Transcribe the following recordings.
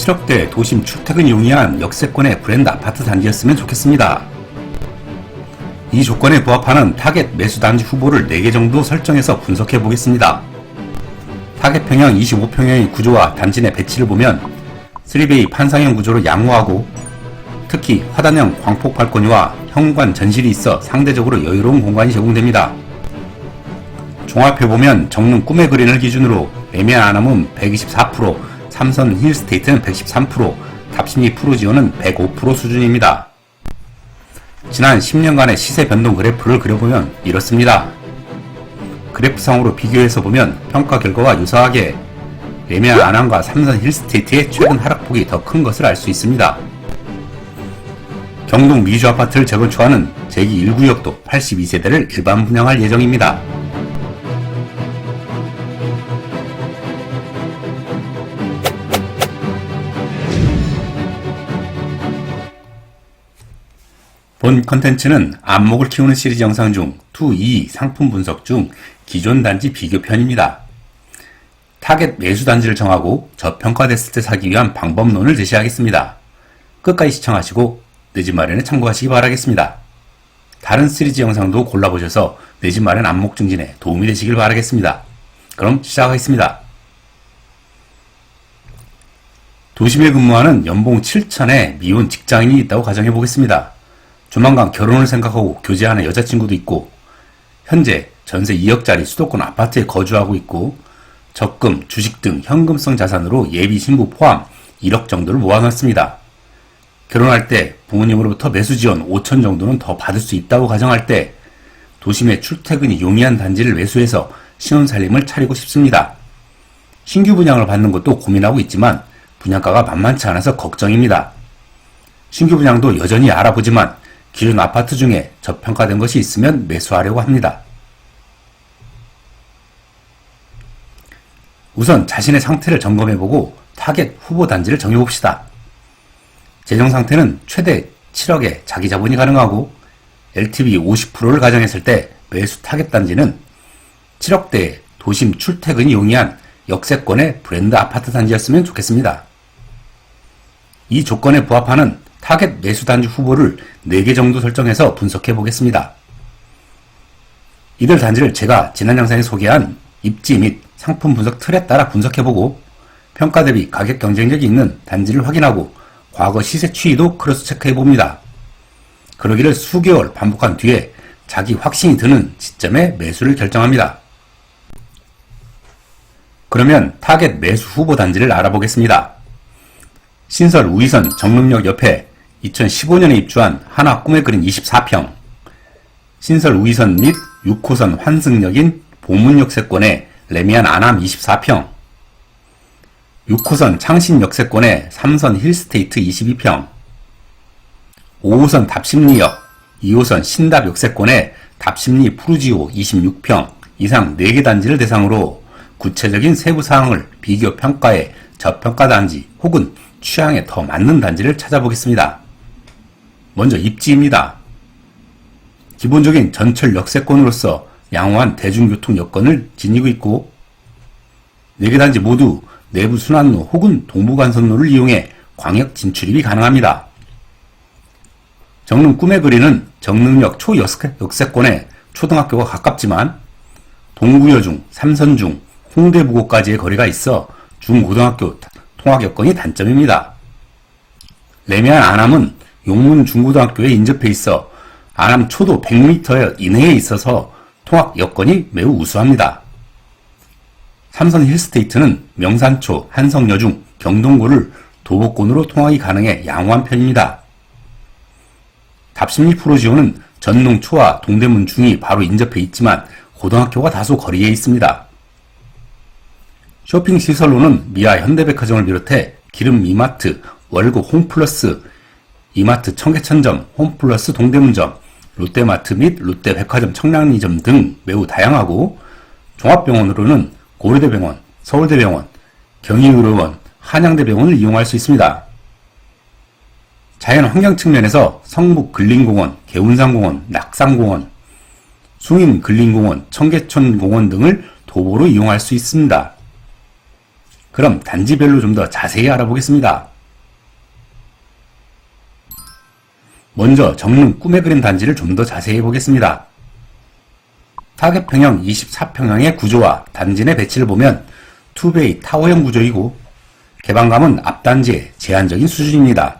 7억대 도심 출퇴근 용이한 역세권의 브랜드 아파트 단지였으면 좋겠습니다. 이 조건에 부합하는 타겟 매수 단지 후보를 4개 정도 설정해서 분석해 보겠습니다. 타겟 평형 25평형의 구조와 단지 내 배치를 보면 3베이 판상형 구조로 양호하고 특히 화단형 광폭 발코니와 현관 전실이 있어 상대적으로 여유로운 공간이 제공됩니다. 종합해보면 정릉 꿈의 그린을 기준으로 레미안 아남은 124%, 삼선 힐스테이트는 113%, 답심리 프로지오는 105% 수준입니다. 지난 10년간의 시세 변동 그래프를 그려보면 이렇습니다. 그래프상으로 비교해서 보면 평가 결과와 유사하게 레미안 아남과 삼선 힐스테이트의 최근 하락폭이 더 큰 것을 알 수 있습니다. 경동 미주 아파트를 재건축하는 제기 1구역도 82세대를 일반 분양할 예정입니다. 본 컨텐츠는 안목을 키우는 시리즈 영상 중 2, 2 상품 분석 중 기존 단지 비교편입니다. 타겟 매수 단지를 정하고 저평가됐을 때 사기 위한 방법론을 제시하겠습니다. 끝까지 시청하시고 내 집 마련에 참고하시기 바라겠습니다. 다른 시리즈 영상도 골라보셔서 내 집 마련 안목 증진에 도움이 되시길 바라겠습니다. 그럼 시작하겠습니다. 도심에 근무하는 연봉 7천에 미혼 직장인이 있다고 가정해 보겠습니다. 조만간 결혼을 생각하고 교제하는 여자친구도 있고 현재 전세 2억짜리 수도권 아파트에 거주하고 있고 적금, 주식 등 현금성 자산으로 예비 신부 포함 1억 정도를 모아놨습니다. 결혼할 때 부모님으로부터 매수 지원 5천 정도는 더 받을 수 있다고 가정할 때 도심의 출퇴근이 용이한 단지를 매수해서 신혼 살림을 차리고 싶습니다. 신규 분양을 받는 것도 고민하고 있지만 분양가가 만만치 않아서 걱정입니다. 신규 분양도 여전히 알아보지만 기존 아파트 중에 저평가된 것이 있으면 매수하려고 합니다. 우선 자신의 상태를 점검해보고 타겟 후보 단지를 정해봅시다. 재정 상태는 최대 7억의 자기 자본이 가능하고 LTV 50%를 가정했을 때 매수 타겟 단지는 7억대의 도심 출퇴근이 용이한 역세권의 브랜드 아파트 단지였으면 좋겠습니다. 이 조건에 부합하는 타겟 매수 단지 후보를 4개 정도 설정해서 분석해 보겠습니다. 이들 단지를 제가 지난 영상에 소개한 입지 및 상품 분석 틀에 따라 분석해보고 평가 대비 가격 경쟁력이 있는 단지를 확인하고 과거 시세 추이도 크로스 체크해봅니다. 그러기를 수개월 반복한 뒤에 자기 확신이 드는 시점에 매수를 결정합니다. 그러면 타겟 매수 후보 단지를 알아보겠습니다. 신설 우이선 정릉역 옆에 2015년에 입주한 하나 꿈에 그린 24평, 신설 우이선 및 6호선 환승역인 보문역 세권의 레미안 아남 24평, 6호선 창신 역 세권의 삼선 힐스테이트 22평, 5호선 답심리역, 2호선 신답 역세권의 답심리 푸르지오 26평. 이상 4개 단지를 대상으로 구체적인 세부 사항을 비교 평가해 저평가 단지 혹은 취향에 더 맞는 단지를 찾아보겠습니다. 먼저 입지입니다. 기본적인 전철 역세권으로서 양호한 대중교통 여건을 지니고 있고 4개 단지 모두 내부 순환로 혹은 동부간선로를 이용해 광역 진출입이 가능합니다. 정릉 꿈의 그리는 정릉역 초역세권에 초등학교가 가깝지만 동구여중, 삼선중, 홍대부고까지의 거리가 있어 중고등학교 통학 여건이 단점입니다. 레미안 안암은 용문 중고등학교에 인접해 있어 안암 초도 100m 이내에 있어서 통학 여건이 매우 우수합니다. 삼선 힐스테이트는 명산초, 한성여중, 경동고를 도보권으로 통학이 가능해 양호한 편입니다. 답심리 프로지오는 전농초와 동대문 중이 바로 인접해 있지만 고등학교가 다소 거리에 있습니다. 쇼핑 시설로는 미아 현대백화점을 비롯해 기름 이마트, 월곡 홈플러스, 이마트 청계천점, 홈플러스 동대문점, 롯데마트 및 롯데백화점 청량리점 등 매우 다양하고 종합병원으로는 고려대병원, 서울대병원, 경희의료원, 한양대병원을 이용할 수 있습니다. 자연환경 측면에서 성북 근린공원, 개운산공원, 낙산공원, 숭인 근린공원, 청계천공원 등을 도보로 이용할 수 있습니다. 그럼 단지별로 좀 더 자세히 알아보겠습니다. 먼저 정릉 꿈의 그림 단지를 좀 더 자세히 보겠습니다. 타겟 평형 24평형의 구조와 단지 내 배치를 보면 투베이 타워형 구조이고 개방감은 앞단지의 제한적인 수준입니다.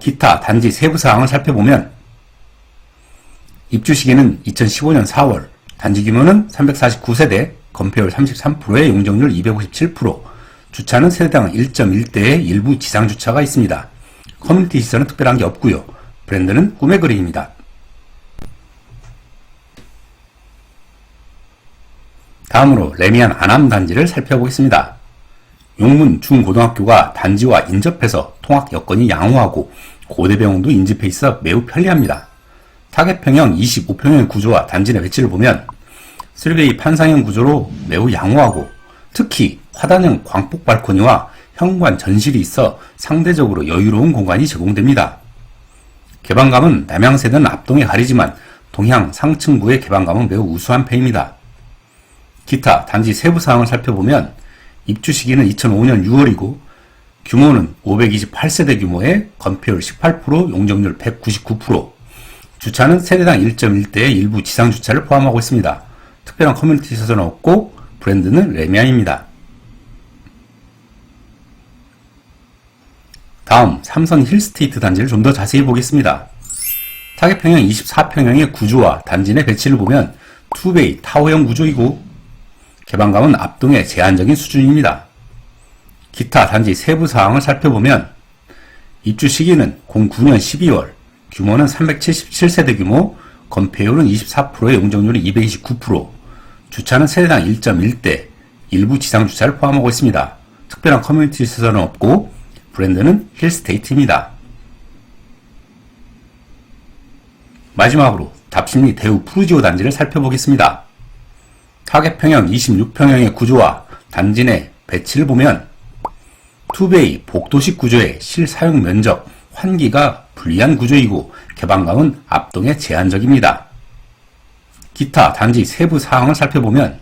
기타 단지 세부 사항을 살펴보면 입주 시기는 2015년 4월, 단지 규모는 349세대, 건폐율 33%의 용적률 257%, 주차는 세대당 1.1대의 일부 지상 주차가 있습니다. 커뮤니티 시설은 특별한 게 없고요. 브랜드는 꿈의 그림입니다. 다음으로 레미안 안암 단지를 살펴보겠습니다. 용문 중고등학교가 단지와 인접해서 통학 여건이 양호하고 고대병원도 인접해 있어 매우 편리합니다. 타겟평형 25평형 구조와 단지 내 배치를 보면 슬베이 판상형 구조로 매우 양호하고 특히 화단형 광폭 발코니와 현관 전실이 있어 상대적으로 여유로운 공간이 제공됩니다. 개방감은 남향세대는 앞동에 가리지만 동향 상층부의 개방감은 매우 우수한 편입니다. 기타 단지 세부 사항을 살펴보면 입주 시기는 2005년 6월이고 규모는 528세대 규모의 건폐율 18%, 용적률 199%, 주차는 세대당 1.1대의 일부 지상 주차를 포함하고 있습니다. 특별한 커뮤니티 시설은 없고 브랜드는 레미안입니다. 다음 삼선 힐스테이트 단지를 좀 더 자세히 보겠습니다. 타겟평형 24평형의 구조와 단지 내 배치를 보면 투베이 타워형 구조이고 개방감은 압동의 제한적인 수준입니다. 기타 단지 세부 사항을 살펴보면 입주 시기는 09년 12월, 규모는 377세대 규모, 건폐율은 24%의 용적률이 229%, 주차는 세대당 1.1대, 일부 지상 주차를 포함하고 있습니다. 특별한 커뮤니티 시설은 없고 브랜드는 힐스테이트입니다. 마지막으로 답심리 대우 푸르지오 단지를 살펴보겠습니다. 타겟 평형 26평형의 구조와 단지 내 배치를 보면 투베이 복도식 구조의 실사용 면적, 환기가 불리한 구조이고 개방감은 압동의 제한적입니다. 기타 단지 세부 사항을 살펴보면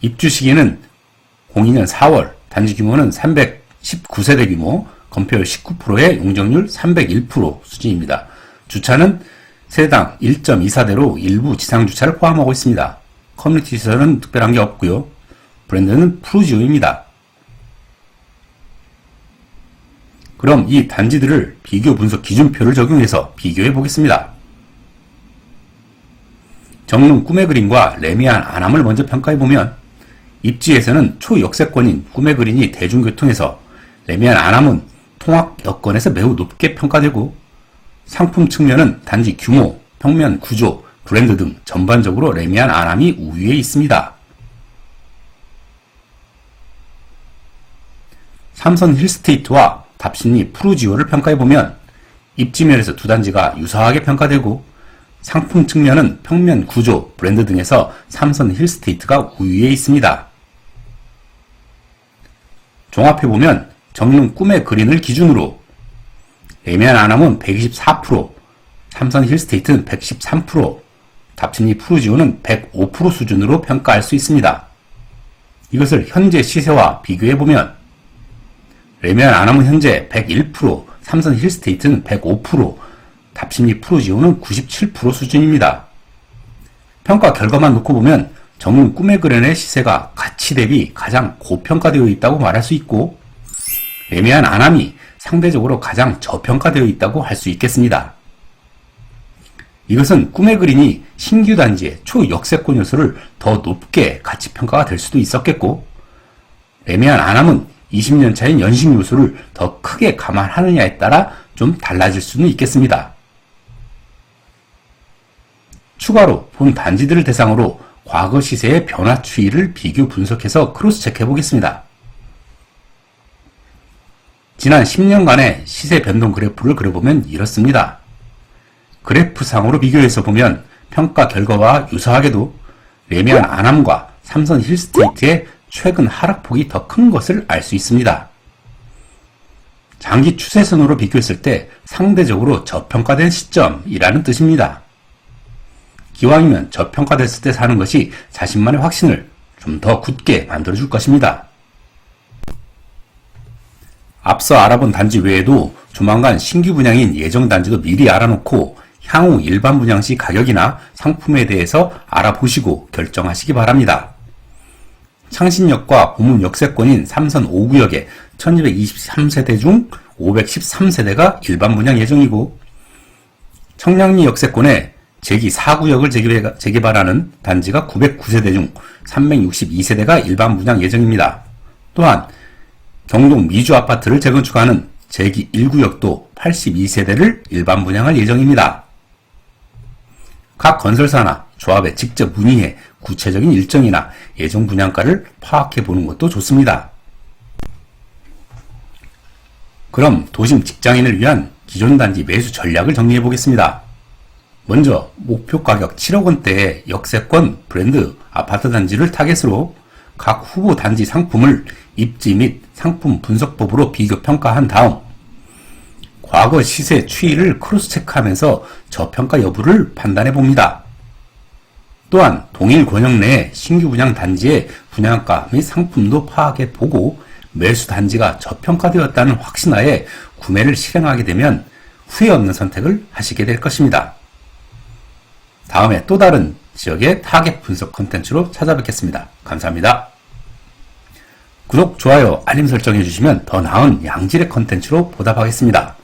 입주 시기는 02년 4월, 단지 규모는 319세대 규모, 건폐율 19%의 용적률 301% 수준입니다. 주차는 세당 1.24대로 일부 지상 주차를 포함하고 있습니다. 커뮤니티 시설은 특별한 게 없고요. 브랜드는 프루지오입니다. 그럼 이 단지들을 비교 분석 기준표를 적용해서 비교해 보겠습니다. 정릉 꿈의 그림과 레미안 안암을 먼저 평가해 보면 입지에서는 초역세권인 꿈의 그림이 대중교통에서 레미안 안암은 통학 여건에서 매우 높게 평가되고 상품 측면은 단지 규모, 평면 구조, 브랜드 등 전반적으로 레미안 안암이 우위에 있습니다. 삼선 힐스테이트와 답신리 프루지오를 평가해보면 입지면에서 두 단지가 유사하게 평가되고 상품 측면은 평면 구조, 브랜드 등에서 삼선 힐스테이트가 우위에 있습니다. 종합해보면 정릉 꿈의 그린을 기준으로 레미안 안암은 124%, 삼선 힐스테이트는 113%, 답진리 프루지오는 105% 수준으로 평가할 수 있습니다. 이것을 현재 시세와 비교해보면 레미안 아나은 현재 101%, 삼선 힐스테이트는 105%, 답심리 프로지오는 97% 수준입니다. 평가 결과만 놓고 보면 정문 꿈의 그랜의 시세가 가치 대비 가장 고평가되어 있다고 말할 수 있고 레미안 아남이 상대적으로 가장 저평가되어 있다고 할 수 있겠습니다. 이것은 꿈의 그린이 신규 단지의 초역세권 요소를 더 높게 가치 평가가 될 수도 있었겠고, 레미안 안함은 20년 차인 연식 요소를 더 크게 감안하느냐에 따라 좀 달라질 수는 있겠습니다. 추가로 본 단지들을 대상으로 과거 시세의 변화 추이를 비교 분석해서 크로스 체크해 보겠습니다. 지난 10년간의 시세 변동 그래프를 그려보면 이렇습니다. 그래프상으로 비교해서 보면 평가 결과와 유사하게도 레미안 안암과 삼선 힐스테이트의 최근 하락폭이 더 큰 것을 알 수 있습니다. 장기 추세선으로 비교했을 때 상대적으로 저평가된 시점이라는 뜻입니다. 기왕이면 저평가됐을 때 사는 것이 자신만의 확신을 좀 더 굳게 만들어줄 것입니다. 앞서 알아본 단지 외에도 조만간 신규 분양인 예정 단지도 미리 알아놓고 향후 일반 분양 시 가격이나 상품에 대해서 알아보시고 결정하시기 바랍니다. 창신역과 고문 역세권인 삼선 5구역의 1223세대 중 513세대가 일반 분양 예정이고 청량리 역세권에 제기 4구역을 재개발하는 단지가 909세대 중 362세대가 일반 분양 예정입니다. 또한 경동 미주 아파트를 재건축하는 제기 1구역도 82세대를 일반 분양할 예정입니다. 각 건설사나 조합에 직접 문의해 구체적인 일정이나 예정 분양가를 파악해 보는 것도 좋습니다. 그럼 도심 직장인을 위한 기존 단지 매수 전략을 정리해 보겠습니다. 먼저 목표 가격 7억 원대의 역세권 브랜드 아파트 단지를 타겟으로 각 후보 단지 상품을 입지 및 상품 분석법으로 비교 평가한 다음 과거 시세 추이를 크로스 체크하면서 저평가 여부를 판단해 봅니다. 또한 동일 권역 내 신규 분양 단지의 분양가 및 상품도 파악해 보고 매수 단지가 저평가되었다는 확신하에 구매를 실행하게 되면 후회 없는 선택을 하시게 될 것입니다. 다음에 또 다른 지역의 타겟 분석 컨텐츠로 찾아뵙겠습니다. 감사합니다. 구독, 좋아요, 알림 설정해 주시면 더 나은 양질의 컨텐츠로 보답하겠습니다.